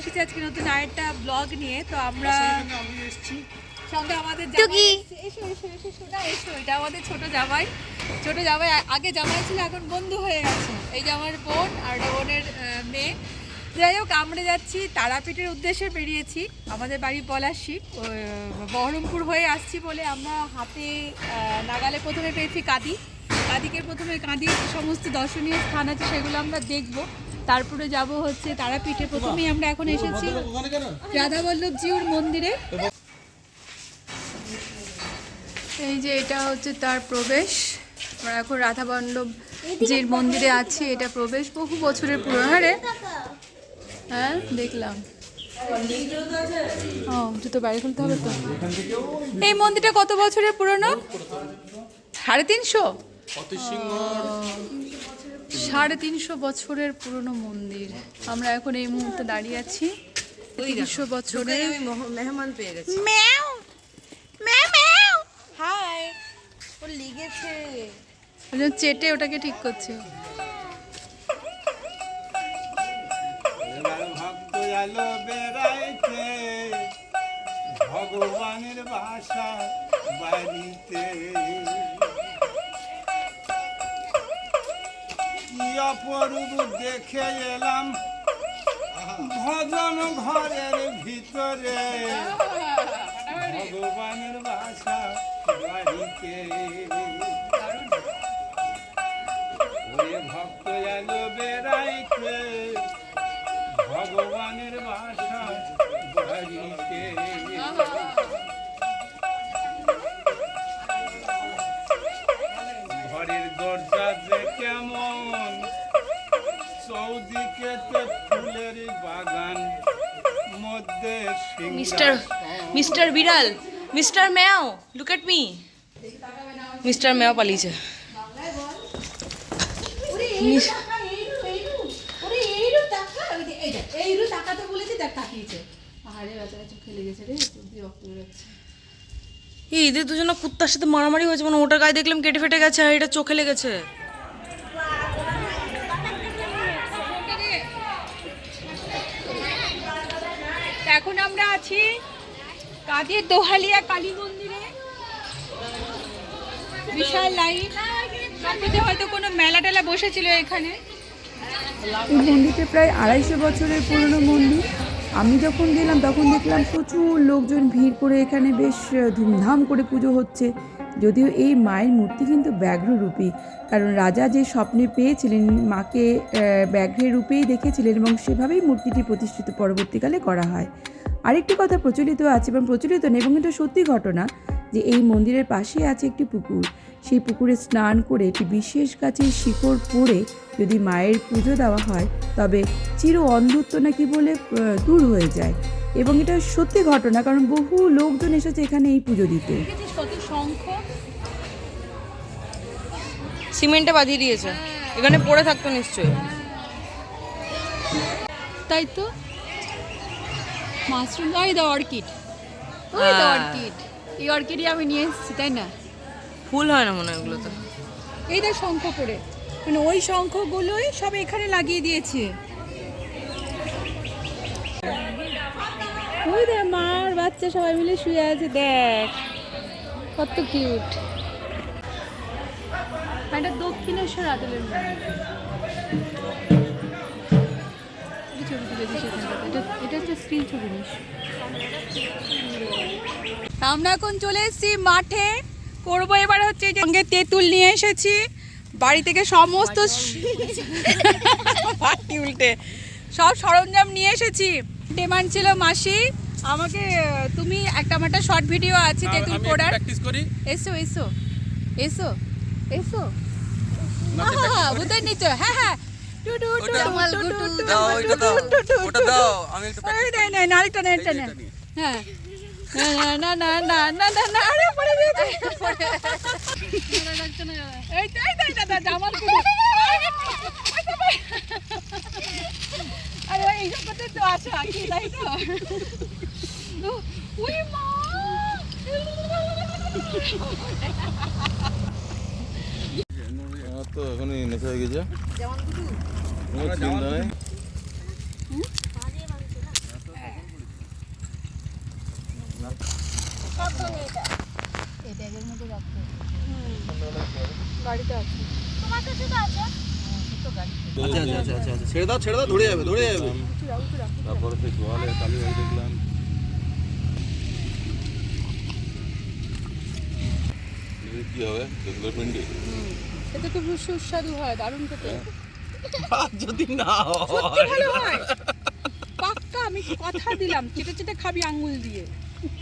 এসেছি আজকে নতুন আরেকটা ব্লগ নিয়ে তো আমরা এসেছি। সঙ্গে আমাদের জামাই এসো এসো এসো সোনা এসো এটা আমাদের ছোট জামাই। ছোট জামাই আগে জামাই ছিল এখন বন্ধু হয়ে গেছে। এই যে আমার বোন আর বোনের মেয়ে। যাই হোক আমরা যাচ্ছি তারাপীঠের উদ্দেশ্যে বেরিয়েছি। আমাদের বাড়ি পলাশি বহরমপুর হয়ে আসছি বলে আমরা হাতে নাগালে প্রথমে পেয়েছি কাদি। কাদিকে প্রথমে কাদির সমস্ত দর্শনীয় স্থান আছে সেগুলো আমরা দেখব। তারপরে যাব হচ্ছে তারাপীঠে। প্রথমেই আমরা এখন এসেছি রাধা বল্লভজিউর মন্দিরে। এই যে এটা হচ্ছে তার প্রবেশ। আমরা এখন রাধা বল্লভজির মন্দিরে আছি এটা প্রবেশ বহু বছরের পুরনো। হ্যাঁ রে হ্যাঁ দেখলাম। ও জুতো বাড়ি খুলতে হবে তো? এই মন্দিরটা কত বছরের পুরনো? সাড়ে তিনশো? সাড়ে তিনশো বছরের পুরনো মন্দির। আমরা এখন এই মুহূর্তে দাঁড়িয়ে আছি। তিনশো মহ- মেহমান পেয়ে গেছি। হাই ও লিগেছে। চেটে ওটাকে ঠিক করছে। বেড়াইতে ভগবানের বাসা বাড়িতে অপরূপ দেখে এলাম ভজন ঘরের ভিতরে। ভগবানের বাসা বাড়িতে। মিস্টার মিস্টার বিড়াল, mister meow look at me mister meow পালিয়েছে। এই দুজনে কুত্তার সাথে মারামারি হয়েছে মানে ওটার গায়ে দেখলাম কেটে ফেটে গেছে আর এটা চোখে লেগেছে। আছি কাদের দোহালিয়া কালী মন্দিরে। বিশাল লাইন। হয়তো কোনো মেলা টেলা বসেছিল এখানে। এই মন্দিরটা প্রায় আড়াইশো বছরের পুরনো মন্দির। আমি যখন গেলাম, তখন দেখলাম প্রচুর লোকজন ভিড় করে এখানে বেশ ধুমধাম করে পুজো হচ্ছে। যদিও এই মায়ের মূর্তি কিন্তু ব্যাঘ্ররূপী। কারণ রাজা যে স্বপ্নে পেয়েছিলেন, মাকে ব্যাঘ্রের রূপেই দেখেছিলেন এবং সেভাবেই মূর্তিটি প্রতিষ্ঠিত পরবর্তীকালে করা হয়। আরেকটি কথা প্রচলিত আছে এবং প্রচলিত নেই এবং এটা সত্যি ঘটনা যে এই মন্দিরের পাশেই আছে একটি পুকুর। সেই পুকুরে স্নান করে একটি বিশেষ গাছের শিকড় পরে যদি মায়ের পুজো দেওয়া হয় তবে চির অন্ধত্ব নাকি বলে দূর হয়ে যায়। এবং এটা সত্যি ঘটনা কারণ বহু লোকজন এসেছে এখানে এই পুজো দিতে। সিমেন্টে বাঁধিয়ে দিয়েছে। এখানে পড়ে থাকতো নিশ্চয়ই। তাই তো? মাশরুম ওই দা অর্কিড। ওই দা হ্যাঁ। অর্কিড। এই অর্কিডই আমি নিয়ে এসেছি তাই না? ফুল হয় না মনে হয় ওগুলোতে এই দেখ শঙ্খ করে মানে ওই শঙ্খগুলোই সব এখানে লাগিয়ে দিয়েছে। ওই দেখ মার বাচ্চা সবাই মিলে শুয়ে আছে দেখ। কত কিউট। এটা দক্ষিণেশ্বর আদলের ছবি তুলে দিস এটা এটা হচ্ছে স্ক্রিন ছবি নিস আমরা এখন চলে এসেছি মাঠে। করব এবার হচ্ছে যে সঙ্গে তেঁতুল নিয়ে এসেছি। বাড়ি থেকে সমস্ত বাটি উল্টে। সব সরঞ্জাম নিয়ে এসেছি। ডিমান্ড ছিল মাসি আমাকে তুমি একটা আমার একটা শর্ট ভিডিও আছে তেঁতুল পোড়ার। প্র্যাকটিস করি। এসো এসো এসো এসো। আহা, বুঝতে নিচ্ছ হ্যাঁ হ্যাঁ two two two Jamal two two গুটু, two দাও, টু ওইটা টু দাও, টু টু ওটা টু। দাও, আমি একটু এই নে, নে, নে, আরেকটা নে, আরেকটা নে। হ্যাঁ না না না না না না না আরে পড়ে গেছে এই তো, এই তো, এই তো, দা, জামাল গুলো। আরে এইসব করতে তো আসো কি তাই তো ও, উই মা আমার তো এখনই নেশা হয়ে গেছে। কোনো চিন্তা নেই ছেড়ে দাও ছেড়ে দাও ধরে যাবে ধরে যাবে। তারপরে সেই জলে কালী ভাই দেখলাম। কি হবে? দেখল এতে খুব সুস্বাদু হয় দারুণ খেতে। যদি না সত্যি ভালো হয়? পাক্কা আমি কথা দিলাম চেটে চেটে খাবি আঙ্গুল দিয়ে।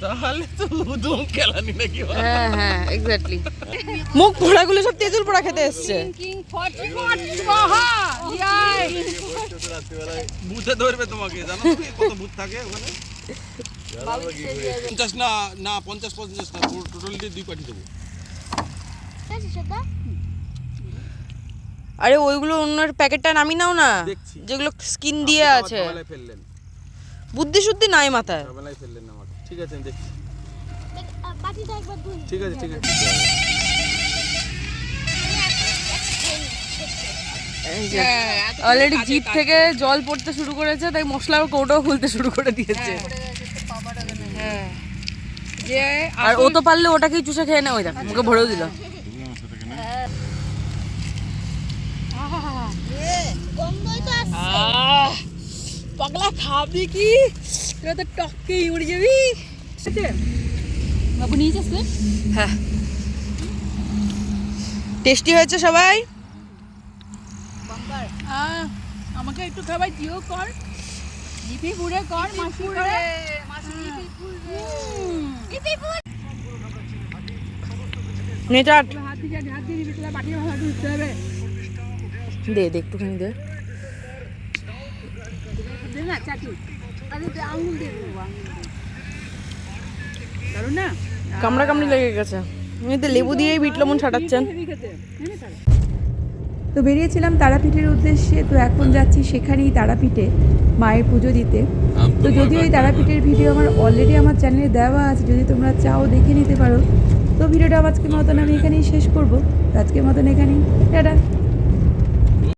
তাহলে তো উদুম খেলানি নাকি হ্যাঁ। হ্যাঁ এক্স্যাক্টলি মুখ পোড়াগুলো সব তেঁতুল পোড়া খেতে এসছে। ভূতে ধরবে তোমাকে জানো কত ভূত থাকে ওখানে? পঞ্চাশ না না পঞ্চাশ পঞ্চাশ না টোটালি দুই পাঠি দেবো। আরে ওইগুলো অন্যের প্যাকেটটা নামি নাও না। যেগুলো স্কিন দিয়ে আছে। বুদ্ধি শুদ্ধি নাই মাথায়। ফেললেন না ঠিক আছে দেখছি। ঠিক আছে ঠিক আছে। অলরেডি জিপ থেকে জল পড়তে শুরু করেছে তাই মশলার কৌটাও খুলতে শুরু করে দিয়েছে। হ্যাঁ আর ও তো পারলে ওটাকেই চুষে খেয়ে নেয় ওই দেখ মুখে ভরেও দিল। পাগলা খাবি কি? তোরা তো টককেই উড়ে যাবি। ঠিক আছে বাবু নিয়ে যাচ্ছে। হ্যাঁ। টেস্টি হয়েছে সবাই? আহ, আমাকে একটু খাবার দিও কর। জিপি পুড়ে কর মাসি বাটির ভালো ধুতে হবে। দে দে একটুখানি দে। না চাটু আরে আঙুল দিয়ে না? কামড়া কামড়ি লেগে গেছে। লেবু দিয়েই বিট লবণ ছাটাচ্ছেন। তো বেরিয়েছিলাম তারাপীঠের উদ্দেশ্যে তো এখন যাচ্ছি সেখানেই তারাপীঠে মায়ের পুজো দিতে। তো যদিও এই তারাপীঠের ভিডিও আমার অলরেডি আমার চ্যানেলে দেওয়া আছে যদি তোমরা চাও দেখে নিতে পারো। তো ভিডিওটা আজকের মতন আমি এখানেই শেষ করব। তো আজকের মতন এখানেই। টাটা।